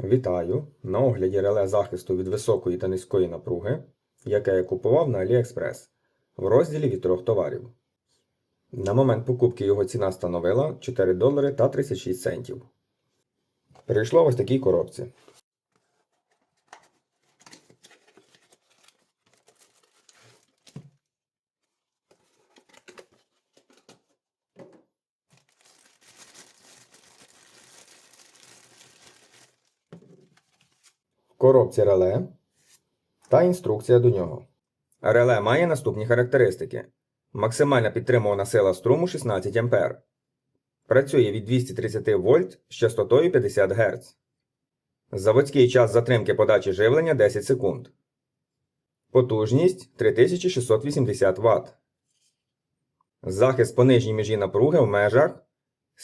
Вітаю! На огляді реле захисту від високої та низької напруги, яке я купував на AliExpress в розділі від трьох товарів. На момент покупки його ціна становила 4 долари та 36 центів. Прийшло в ось такій коробці. Коробці реле та інструкція до нього. Реле має наступні характеристики: максимальна підтримувана сила струму 16 А. Працює від 230 вольт з частотою 50 Гц. Заводський час затримки подачі живлення 10 секунд. Потужність 3680 Вт. Захист по нижній межі напруги в межах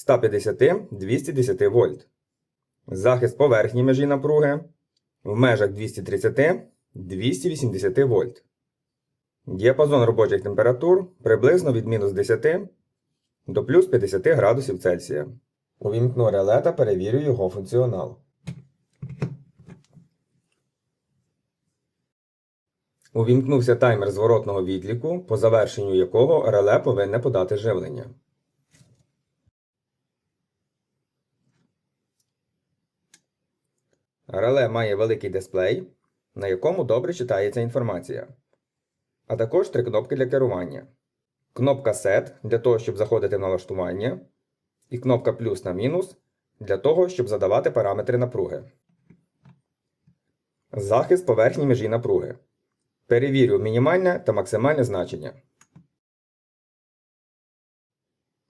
150-210 вольт. Захист по верхній межі напруги в межах 230-280 вольт. Діапазон робочих температур приблизно від мінус 10 до плюс 50 градусів Цельсія. Увімкну реле та перевірю його функціонал. Увімкнувся таймер зворотного відліку, по завершенню якого реле повинне подати живлення. Реле має великий дисплей, на якому добре читається інформація, а також три кнопки для керування. Кнопка Set для того, щоб заходити в налаштування, і кнопка плюс на мінус для того, щоб задавати параметри напруги. Захист поверхні межі напруги. Перевірю мінімальне та максимальне значення.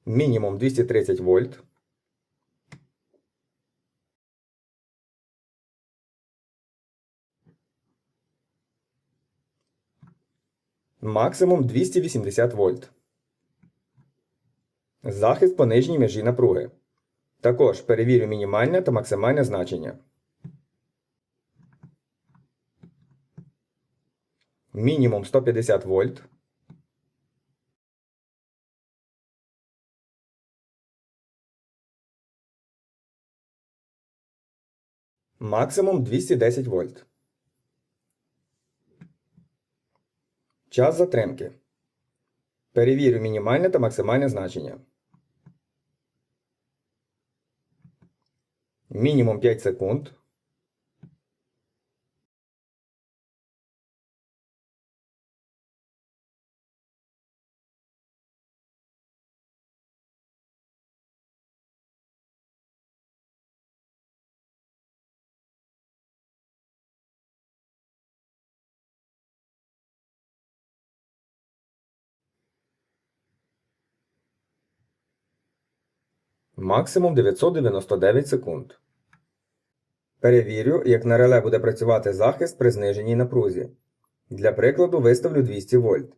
Мінімум 230 вольт. Максимум 280 вольт. Захист по нижній межі напруги. Також перевірю мінімальне та максимальне значення. Мінімум 150 вольт. Максимум 210 вольт. Час затримки. Перевірю мінімальне та максимальне значення. Мінімум 5 секунд. Максимум 999 секунд. Перевірю, як на реле буде працювати захист при зниженій напрузі. Для прикладу виставлю 200 вольт.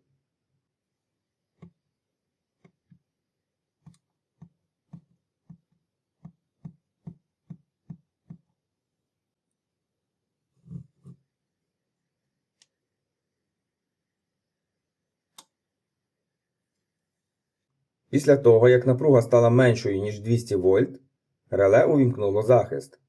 Після того, як напруга стала меншою, ніж 200 вольт, реле увімкнуло захист.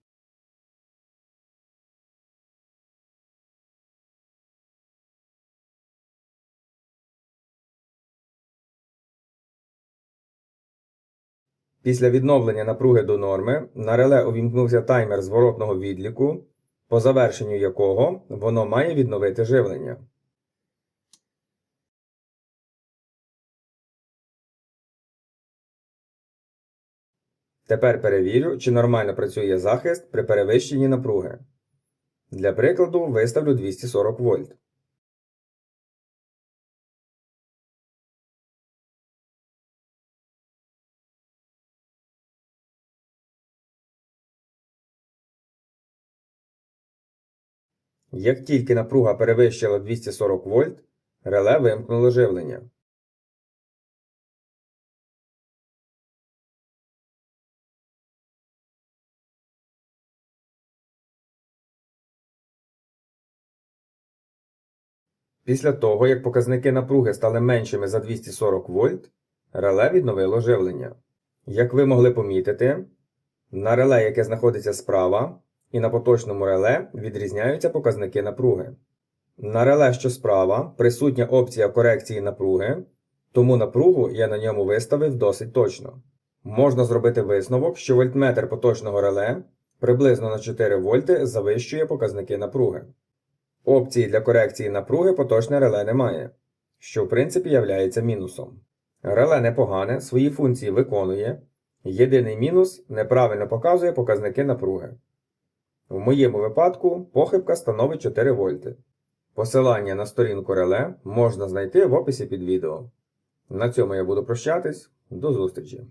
Після відновлення напруги до норми на реле увімкнувся таймер зворотного відліку, по завершенню якого воно має відновити живлення. Тепер перевірю, чи нормально працює захист при перевищенні напруги. Для прикладу виставлю 240 вольт. Як тільки напруга перевищила 240 вольт, реле вимкнуло живлення. Після того, як показники напруги стали меншими за 240 вольт, реле відновило живлення. Як ви могли помітити, на реле, яке знаходиться справа, і на поточному реле відрізняються показники напруги. На реле, що справа, присутня опція корекції напруги, тому напругу я на ньому виставив досить точно. Можна зробити висновок, що вольтметр поточного реле приблизно на 4 вольти завищує показники напруги. Опції для корекції напруги поточне реле не має, що в принципі являється мінусом. Реле непогане, свої функції виконує. Єдиний мінус неправильно показує показники напруги. В моєму випадку похибка становить 4 вольти. Посилання на сторінку реле можна знайти в описі під відео. На цьому я буду прощатись. До зустрічі!